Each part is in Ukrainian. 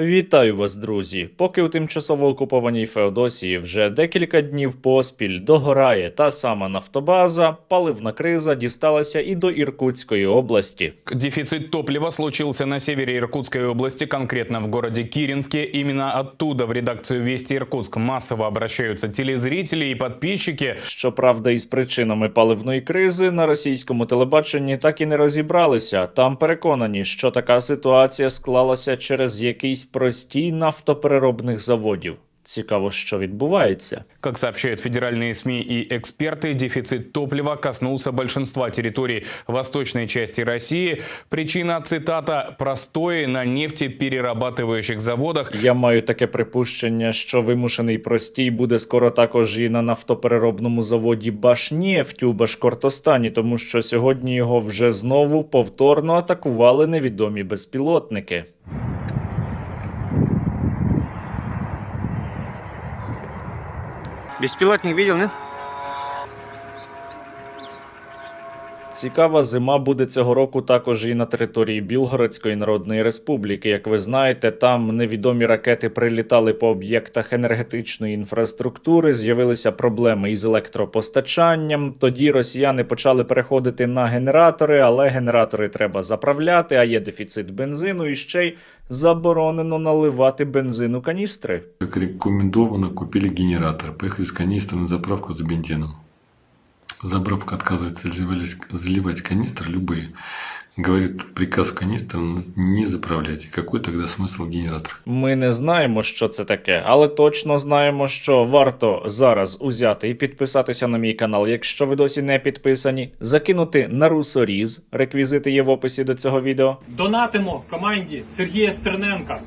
Вітаю вас, друзі! Поки у тимчасово окупованій Феодосії вже декілька днів поспіль догорає та сама нафтобаза, паливна криза дісталася і до Іркутської області. Дефицит топлива случился на севере Иркутской области, конкретно в городе Киринске. Именно оттуда в редакцию Вести Иркутск массово обращаются телезрители и подписчики. Щоправда, із причинами паливної кризи на російському телебаченні так і не розібралися. Там переконані, що така ситуація склалася через якийсь простій нафтопереробних заводів. Цікаво, що відбувається. Как сообщают федеральные СМИ и эксперты, дефицит топлива коснулся большинства территорий восточной части России. Причина, цитата, «простои на нефтеперерабатывающих заводах». Я маю таке припущення, що вимушений простій буде скоро також і на нафтопереробному заводі Башнефть у Башкортостані, тому що сьогодні його вже знову повторно атакували невідомі безпілотники. Беспилотник видел, нет? Цікава зима буде цього року також і на території Білгородської Народної Республіки. Як ви знаєте, там невідомі ракети прилітали по об'єктах енергетичної інфраструктури, з'явилися проблеми із електропостачанням. Тоді росіяни почали переходити на генератори, але генератори треба заправляти, а є дефіцит бензину і ще й заборонено наливати бензин у каністри. Как рекомендовано, купили генератор. Поехали с канистрой на заправку за бензином. Заправка отказывается заливать, заливать канистры любые. Говорит приказ в канистры не заправлять. И какой тогда смысл в генераторах? Ми не знаємо, що це таке, але точно знаємо, що варто зараз узяти і підписатися на мій канал, якщо ви досі не підписані, закинути на русоріз. Реквізити є в описі до цього відео. Донатимо команді Сергія Стерненка.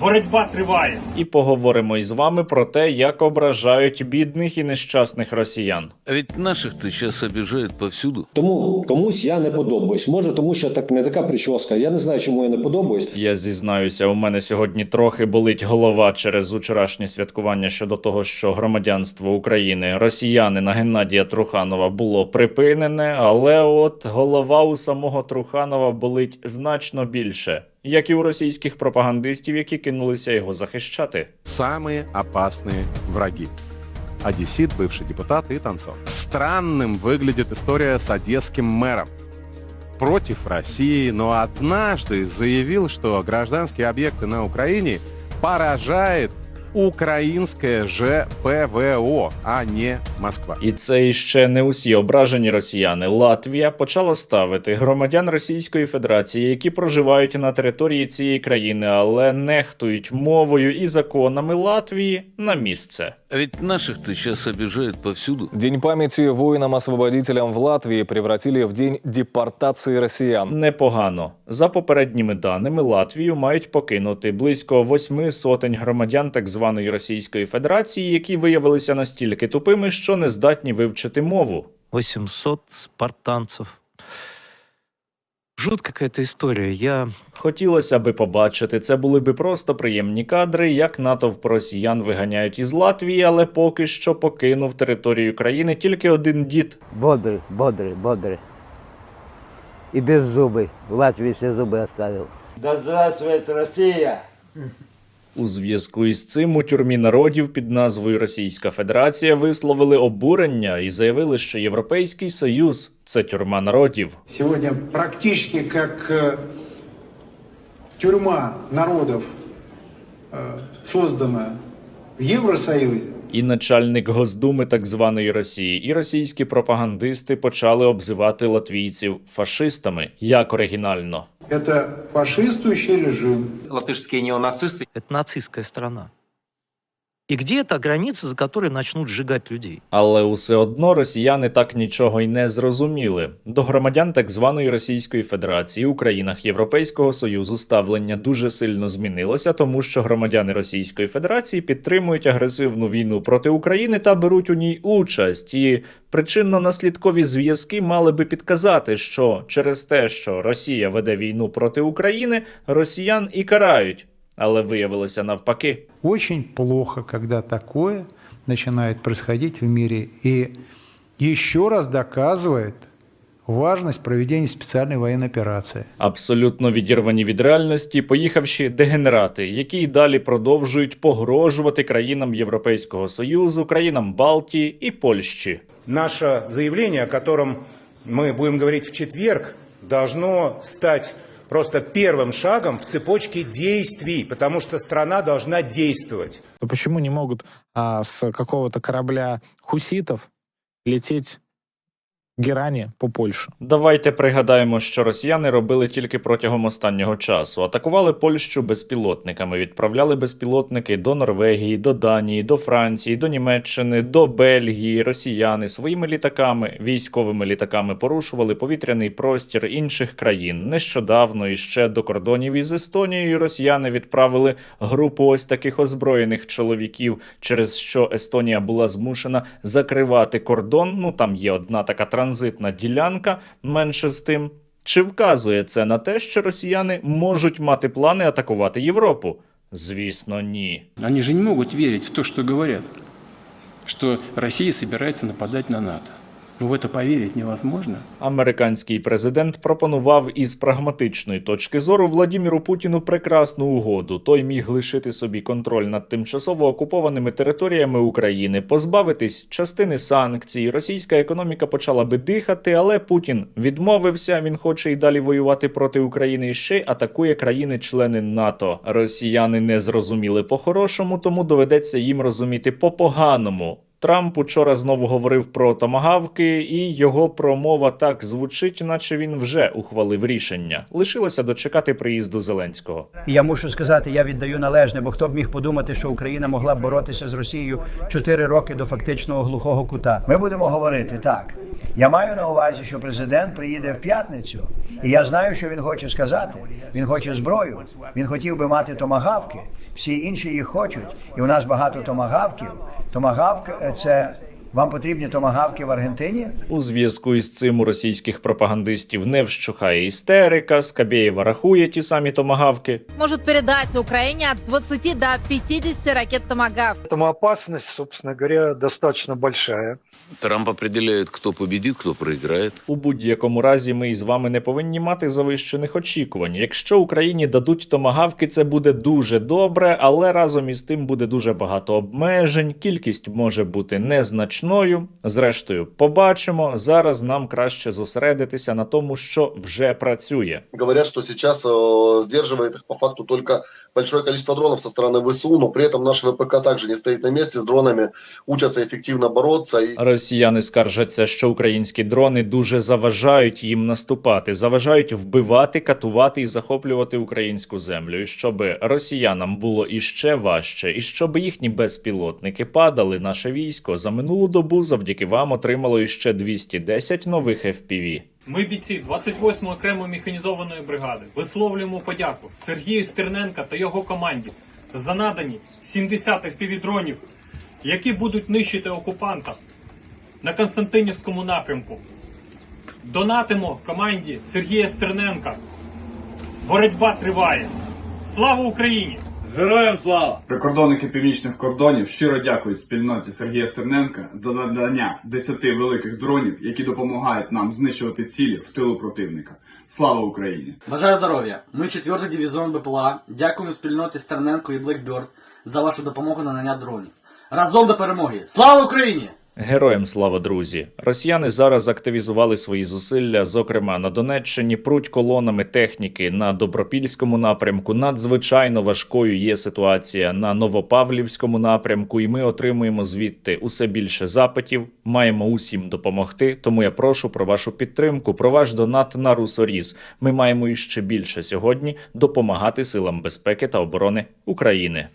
Боротьба триває. І поговоримо із вами про те, як ображають бідних і нещасних росіян. А ведь наших-то сейчас обижают повсюду. Тому комусь я не подобаюсь. Може, тому що так не така прическа. Я не знаю, чому я не подобаюсь. Я зізнаюся, у мене сьогодні трохи болить голова через учорашнє святкування щодо того, що громадянство України росіянина Геннадія Труханова було припинене, але от голова у самого Труханова болить значно більше, як і у російських пропагандистів, які кинулися його захищати. самые опасные враги. Одессит, бывший депутат и танцор. Странным выглядит история с одесским мэром. Против России, но однажды заявил, что гражданские объекты на Украине поражает украинское же ПВО, а не Москва. І це іще не усі ображені росіяни. Латвія почала ставити громадян Російської Федерації, які проживають на території цієї країни, але нехтують мовою і законами Латвії на місце. А ведь наших-то сейчас обижают повсюду. День памяти воинам-освободителям в Латвии превратили в день депортации россиян. Непогано. За попередніми даними, Латвію мають покинути близько восьми сотень громадян так званої Російської Федерації, які виявилися настільки тупими, що не здатні вивчити мову. 800 спартанцев. Жуткая какая-то история. Я Хотілося би побачити, це були би просто приємні кадри, як натовп росіян виганяють із Латвії, але поки що покинув територію країни тільки один дід. Бодрый, бодрый, бодрый. И без зубы. В Латвии все зубы оставил. Да здравствует Россия! У зв'язку із цим у тюрмі народів під назвою Російська Федерація висловили обурення і заявили, що Європейський Союз це тюрма народів. сегодня практически как э, тюрьма народов э, создана в Евросоюзе. І начальник Госдуми так званої Росії, і російські пропагандисти почали обзивати латвійців фашистами як оригінально. Это фашистующий режим. Латышские неонацисты это нацистская страна. И где эта граница, за которой начнут сжигать людей? Але усе одно росіяни так нічого й не зрозуміли. До громадян так званої Російської Федерації у країнах Європейського Союзу ставлення дуже сильно змінилося, тому що громадяни Російської Федерації підтримують агресивну війну проти України та беруть у ній участь. І причинно-наслідкові зв'язки мали би підказати, що через те, що Росія веде війну проти України, росіян і карають. Але виявилося навпаки. Очень плохо, когда такое начинает происходить в мире. И еще раз доказывает важность проведения специальной военной операции. Абсолютно відірвані від реальності, поїхавші дегенерати, які й далі продовжують погрожувати країнам Європейського Союзу, країнам Балтії і Польщі. Наше заявление, о котором мы будем говорить в четверг, должно стать просто первым шагом в цепочке действий, потому что страна должна действовать. Почему не могут а, с какого-то корабля хуситов лететь герани по Польше? Давайте пригадаємо, що росіяни робили тільки протягом останнього часу. Атакували Польщу безпілотниками, відправляли безпілотники до Норвегії, до Данії, до Франції, до Німеччини, до Бельгії. Росіяни своїми літаками, військовими літаками порушували повітряний простір інших країн. Нещодавно і ще до кордонів із Естонією росіяни відправили групу ось таких озброєних чоловіків, через що Естонія була змушена закривати кордон. Ну там є одна така транзитна ділянка, менше з тим. Чи вказує це на те, що росіяни можуть мати плани атакувати Європу? Звісно, ні. Они ж не можуть вірити в те, що говорять, що Росія збирається нападати на НАТО. Ну, в это поверить невозможно. Американський президент пропонував із прагматичної точки зору Владіміру Путіну прекрасну угоду. Той міг лишити собі контроль над тимчасово окупованими територіями України, позбавитись частини санкцій. Російська економіка почала би дихати, але Путін відмовився. Він хоче і далі воювати проти України і ще й атакує країни-члени НАТО. Росіяни не зрозуміли по-хорошому, тому доведеться їм розуміти по-поганому. Трамп учора знову говорив про томагавки, і його промова так звучить, наче він вже ухвалив рішення. Лишилося дочекати приїзду Зеленського. Я мушу сказати, я віддаю належне, бо хто б міг подумати, що Україна могла б боротися з Росією 4 роки до фактичного глухого кута. Ми будемо говорити так. Я маю на увазі, що президент приїде в п'ятницю, і я знаю, що він хоче сказати. Він хоче зброю. Він хотів би мати томагавки. Всі інші їх хочуть, і у нас багато томагавків. Томагавк е, це вам потрібні томагавки в Аргентині. У зв'язку із цим у російських пропагандистів не вщухає істерика. Скабєєва рахує ті самі томагавки. Может передать Украине от 20 до 50 ракет «Томагавк». Поэтому опасность, собственно говоря, достаточно большая. Трамп определяет, кто победит, кто проиграет. У будь-якому разі ми із вами не повинні мати завищених очікувань. Якщо Україні дадуть томагавки, це буде дуже добре, але разом із тим буде дуже багато обмежень. Кількість може бути незначною. Зрештою, побачимо. Зараз нам краще зосередитися на тому, що вже працює. Говорят, что сейчас э, сдерживает их по факту только большое количество дронов со стороны ВСУ, но при этом наш ВПК также не стоит на месте, с дронами учатся эффективно бороться. И Росіяни скаржаться, що українські дрони дуже заважають їм наступати, заважають вбивати, катувати і захоплювати українську землю. І щоб росіянам було іще важче, і щоб їхні безпілотники падали, наше військо за минулу добу завдяки вам отримало іще 210 нових FPV. Ми бійці 28-ї окремої механізованої бригади висловлюємо подяку Сергію Стерненка та його команді за надані 70 FPV-дронів, які будуть нищити окупанта на Константинівському напрямку. Донатимо команді Сергія Стерненка. Боротьба триває. Слава Україні! Героям слава! Прикордонники північних кордонів щиро дякують спільноті Сергія Стерненка за надання 10 великих дронів, які допомагають нам знищувати цілі в тилу противника. Слава Україні! Бажаю здоров'я! Ми 4-й дивізіон БПЛА. Дякуємо спільноті Стерненко і Blackbird за вашу допомогу на надання дронів. Разом до перемоги! Слава Україні! Героям слава, друзі! Росіяни зараз активізували свої зусилля, зокрема на Донеччині, пруть колонами техніки на Добропільському напрямку. Надзвичайно важкою є ситуація на Новопавлівському напрямку, і ми отримуємо звідти усе більше запитів. Маємо усім допомогти. Тому я прошу про вашу підтримку, про ваш донат на Русоріз. Ми маємо іще більше сьогодні допомагати силам безпеки та оборони України.